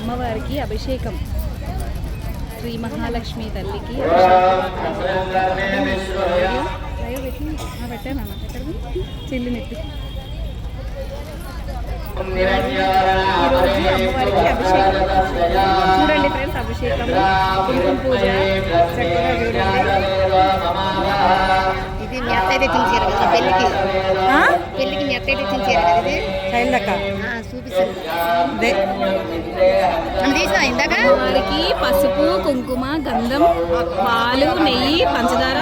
అమ్మవారికి అభిషేకం. శ్రీ మహాలక్ష్మి తల్లికి పెట్టాను? చెల్లి నెత్తి. చూడండి ఫ్రెండ్స్ అభిషేకం కుంకుమ పూజ చక్కగా చూడండి ఇది మీ అత్తయ్య తెచ్చించారు కదా పెళ్ళికి. ఆ? పెళ్ళికి మీ అత్తయ్య తెచ్చించారు కదా ఇది? ఆ, చూపిస్తుంది ఇందాక. వారికి పసుపు కుంకుమ గంధం పాలు నెయ్యి పంచదార.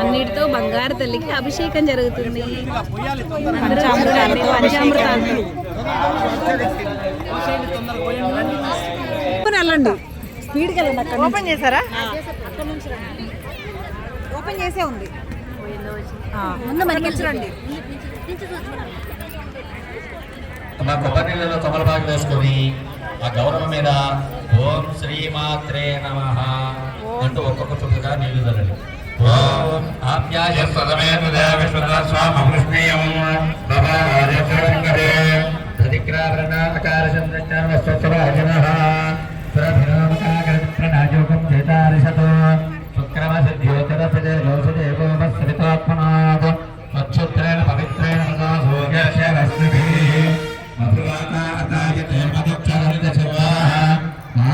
అన్నిటితో బంగారు తల్లికి అభిషేకం జరుగుతుంది. చూడండి, వెళ్ళండి స్పీడ్కి వెళ్ళండి అక్కడ ఓపెన్ చేశారా? ఓపెన్ చేసే ఉంది. ముందు మనకి రండి. మా కొబ్బరి నీళ్ళలో తమలపాకు వేసుకొని ఆ గౌరవం మీద ఓం శ్రీమాత్రే నమ అంటూ ఒక్కొక్క చుక్కగా నీళ్ళు తల్లండి ఓం ఆప్యాయ అచ్యుత్రేణ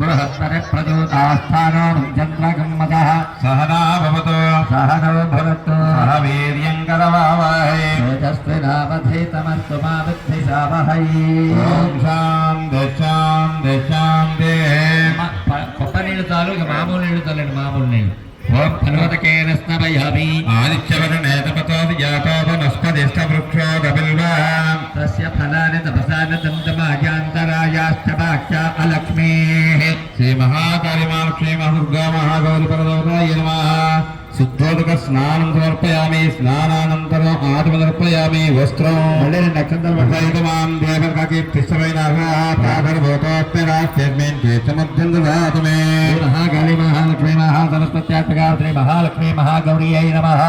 बृहत्तरे प्रचोदास्थानो चन्द्रगम्मदः सहना भवतु सहनो भवतु सह वीर्यम् करवावहै तेजस्विनावधीतमस्तु मा बुद्धिशावहै ॐ शान्ति शान्ति शान्ति కొబ్బరి నీళ్ళు చాలు ఇక మామూలు నీళ్ళు చాలండి మామూలు నీళ్ళు ఓం ఫలవతకేన స్నపయామి ఆదిత్యవరుణేతపతో జాతో వనస్పతిష్టవృక్షోదబిల్వా తస్య ఫలాని తపసాని దంతమాజాంతరాయాశ్చ వాక్య అలక్ష్మీః శ్రీ మహాకాళి మహాలక్ష్మీ మహాదుర్గా మహాగౌరి పరదవరాయ నమః శుద్ధోదక స్నానం సమర్పయామి స్నానానంతరం ఆత్మదర్పయామి వస్త్రం మళ్ళీ నక్షత్రం తీర్థమధ్యం దదాతుమే మహాకాళి మహాలక్ష్మీ మహాసరస్వత్యాత్మగా శ్రీ మహాలక్ష్మీ మహాగౌరీ అయి నమః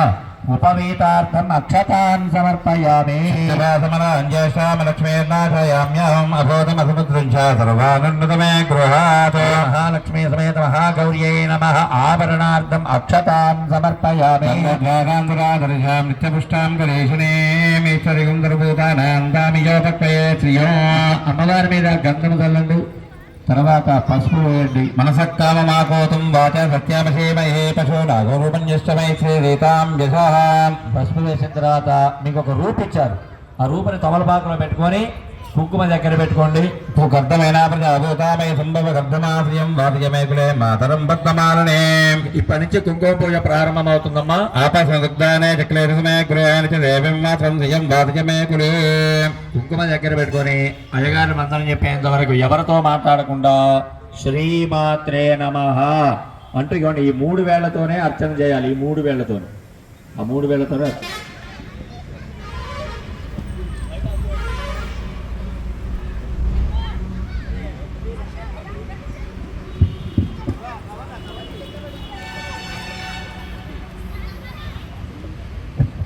ఉపవీతార్థం అక్షతాన్ సమర్పయామి. సమరాంజేషామలక్ష్మీర్నాశయామ్యహం అభూతమసముద్రం చ సర్వానందమే గృహాత్. మహాలక్ష్మీ సమేత మహాగౌర్యై నమ. ఆభరణార్థం అక్షతాన్ సమర్పయామి. నిత్యపుష్టాం గణేశునేమీశ్వరిగం దర్భూతానాందామి యోపక్వయే శ్రియో. అమ్మవారి మీద గంధము చల్లండి. తర్వాత పసుపు వేయండి. మనసక్కామ మాకోతం వాచ సత్యామశేమహే పశు నాగరూపం చేష్టమై శ్రీ రీతాం యశ పసుపు వేసిన తర్వాత మీకు ఒక రూపు ఇచ్చారు. ఆ రూపుని తమలపాకులో పెట్టుకొని కుంకుమ దగ్గర పెట్టుకోండి గర్ధమైన ప్రజాభూతామయ సంభవ గర్ధమాశ్రయం వాటియమే కులే మాతరం పద్మమాలనే. ఇప్పటి నుంచి కుంకుమ పూజ ప్రారంభమవుతుందమ్మా. ఆపసందానే చక్లేరసమే గృహాన్ని చ దేవం మాత్రం శ్రియం వాటియమే కులే కుంకుమ దగ్గర పెట్టుకొని అయ్యగారి మంత్రం చెప్పేంత వరకు ఎవరితో మాట్లాడకుండా శ్రీమాత్రే నమ అంటూ ఇవ్వండి ఈ మూడు వేళ్ళతోనే అర్చన చేయాలి ఈ మూడు వేళ్ళతోనే. ఆ మూడు వేళ్ళతోనే అర్చన.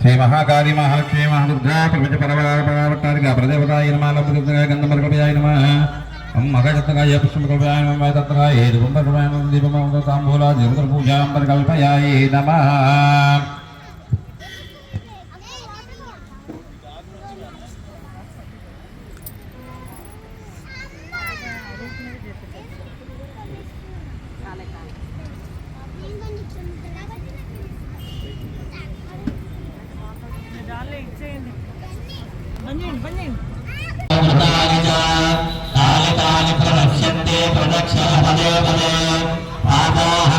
శ్రీ మహాకాళీ మహాలక్ష్మీ మహాదుర్గా ప్రపంచ పరవటారిక ప్రదేవతాయ నమ లబ్ధ గంధమర్గయాయ నమ మగజత్తగాయ పుష్పకల్పాయ నమ తత్రాయ దుంబర్వాయ దీపమ తాంబూల దేవతల పూజాంబర కల్పయాయ నమ. తాని తాని ప్రదక్షిణ పదే. పదే పాదా